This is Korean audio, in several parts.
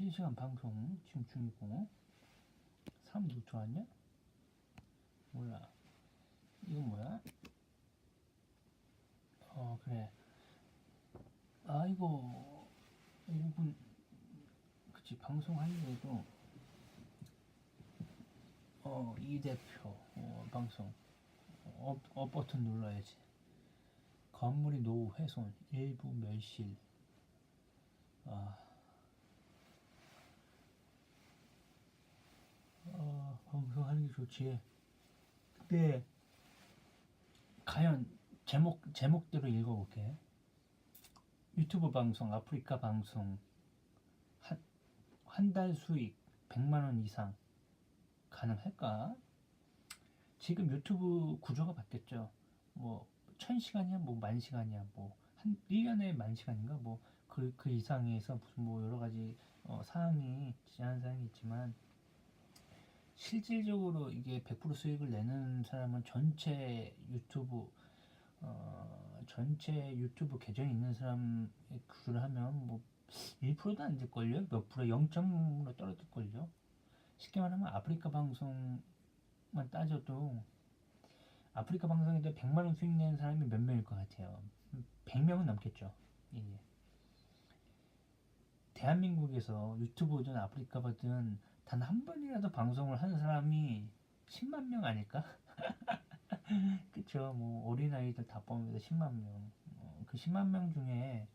실시간 방송 지금 중이고. 사람 누구 들어왔냐? 몰라. 이건 뭐야? 어 그래. 아이고 5분 그치 방송하려고 어이 대표 어, 방송. 업, 업 버튼 눌러야지. 건물이 노후 훼손 일부 멸실. 아 어, 게 좋지. 근데 과연 제목 제목대로 읽어볼게. 유튜브 방송, 아프리카 방송 한한달 수익 100만 원 이상 가능할까? 지금 유튜브 구조가 바뀌었죠. 뭐 1000시간이야, 뭐 만 시간이야, 뭐 한 1년에 만 시간인가 뭐 그 그 이상에서 무슨 뭐 여러 가지 어, 사항이 제한 사항이 있지만 실질적으로 이게 100% 수익을 내는 사람은 전체 유튜브 어, 전체 유튜브 계정이 있는 사람의 구조를 하면 뭐 1%도 안 될걸요? 몇 프로? 0.으로 떨어질걸요? 쉽게 말하면 아프리카 방송만 따져도 아프리카 방송에도 100만원 수익 내는 사람이 몇 명일 것 같아요? 100명은 넘겠죠. 예. 대한민국에서 유튜브든 아프리카든 단 한 번이라도 방송을 하는 사람이 10만 명 아닐까? 그쵸. 뭐 어린아이들 다 포함해서 10만 명. 어, 그 10만 명 중에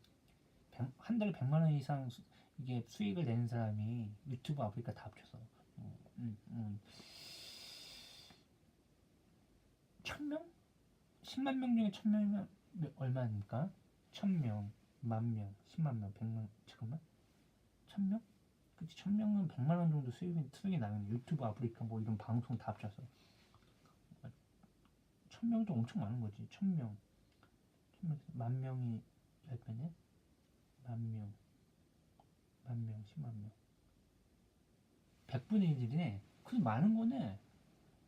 백- 한 달에 100만 원 이상 수, 이게 수익을 내는 사람이 유튜브 아프리카 다 합쳐서 어, 음, 음. 1000명? 10만 명 중에 1000명이면 얼마입니까? 1000명, 만명, 10만 명, 100만 잠깐만. 1000명? 그치. 1000명은 100만 원 정도 수익이, 수익이 나는 유튜브 아프리카 뭐 이런 방송 다 합쳐서. 1000명도 엄청 많은 거지. 1000명. 1000명. 만 명이 10배네 만 명. 만명 10만명. 100분의 1이네. 그래도 많은 거네.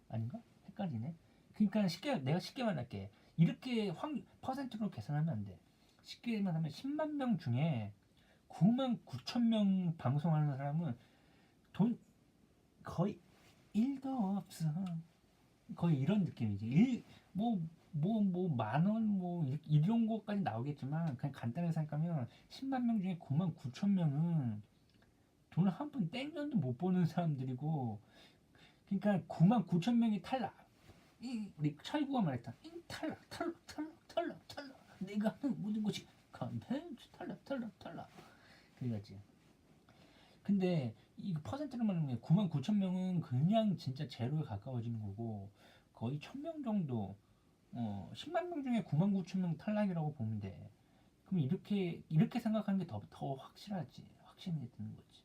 아닌가? 헷갈리네. 그러니까 쉽게 내가 쉽게 말할게. 이렇게 확 퍼센트로 계산하면 안 돼. 쉽게 말하면 10만 명 중에 9만 9천 명 방송하는 사람은 돈 거의 1도 없어. 거의 이런 느낌이지. 일, 뭐, 뭐, 뭐, 만 원, 뭐, 이- 이런 것까지 나오겠지만, 그냥 간단하게 생각하면, 10만 명 중에 9만 9천 명은 돈을 한푼 땡전도 못 버는 사람들이고, 그러니까 9만 9천 명이 탈락. 이, 우리 철구가 말했다. 이 탈락, 탈락, 탈락, 탈락, 탈락. 내가 하는 모든 것이 컨텐츠 탈락, 탈락, 탈락. 그거지. 근데 이 퍼센트로 말하면 9만 9천 명은 그냥 진짜 제로에 가까워지는 거고 거의 1000명 정도 어 10만 명 중에 9만 9천 명 탈락이라고 보면 돼. 그럼 이렇게 이렇게 생각하는 게 더 더 확실하지. 확신이 드는 거지.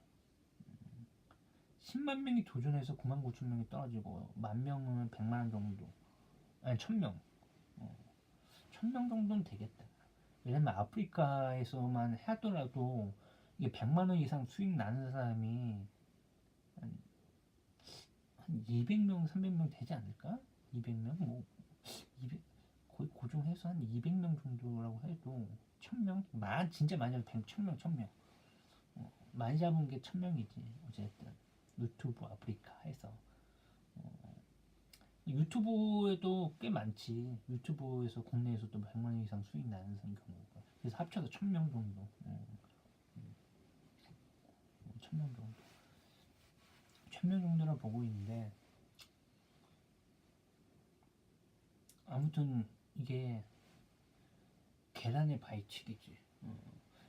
음, 10만 명이 도전해서 9만 9천 명이 떨어지고 만 명은 100만 원 정도. 아니 1000명. 어, 1000명 정도는 되겠다. 왜냐면 아프리카에서만 하더라도 이게 100만 원 이상 수익 나는 사람이 한, 한 200명, 300명 되지 않을까? 200명? 뭐 200, 거의 고정해서 한 200명 정도라고 해도 1000명? 만 진짜 많이 잡으면 100, 1000명, 1000명. 어, 많이 잡은 게 1000명이지. 어쨌든 유튜브 아프리카 해서 어, 유튜브에도 꽤 많지. 유튜브에서 국내에서도 100만 원 이상 수익 나는 경우가. 그래서 합쳐서 1000명 정도. 어. 천명 정도. 천명 정도라 보고 있는데 아무튼 이게 계란의 바위치기지. 어.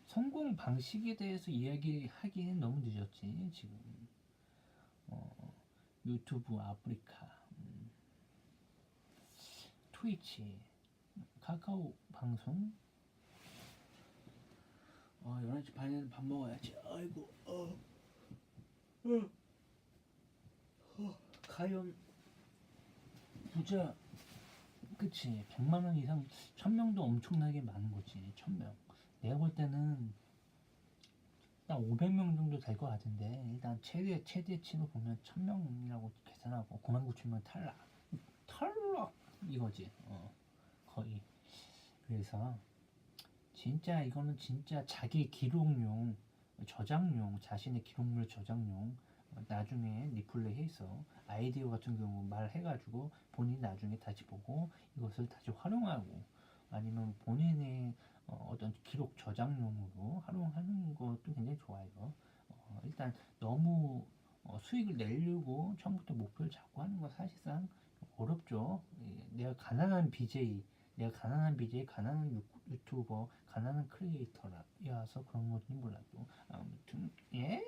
성공 방식에 대해서 이야기하기는 너무 늦었지 지금. 어, 유튜브 아프리카, 음, 트위치, 카카오 방송. 어, 11시 반에는 밥 먹어야지. 아이고, 어. 어. 어. 가연 부자 그치. 100만 원 이상 1000명도 엄청나게 많은 거지 1000명. 내가 볼 때는 딱 500명 정도 될 것 같은데 일단 최대 최대치로 보면 1000명이라고 계산하고 9만 9천 명 탈락. 탈락! 이거지. 어 거의. 그래서 진짜 이거는 진짜 자기 기록용 저장용 자신의 기록물 저장용 어, 나중에 리플레이 해서 아이디어 같은 경우 말해가지고 본인이 나중에 다시 보고 이것을 다시 활용하고 아니면 본인의 어, 어떤 기록 저장용으로 활용하는 것도 굉장히 좋아요. 어, 일단 너무 어, 수익을 내려고 처음부터 목표를 잡고 하는 건 사실상 어렵죠. 예, 내가 가난한 BJ, 내가 가난한 BJ, 가난한 유, 유튜버, 가난한 크리에이터라서 그런 건지 몰라도 아무튼 예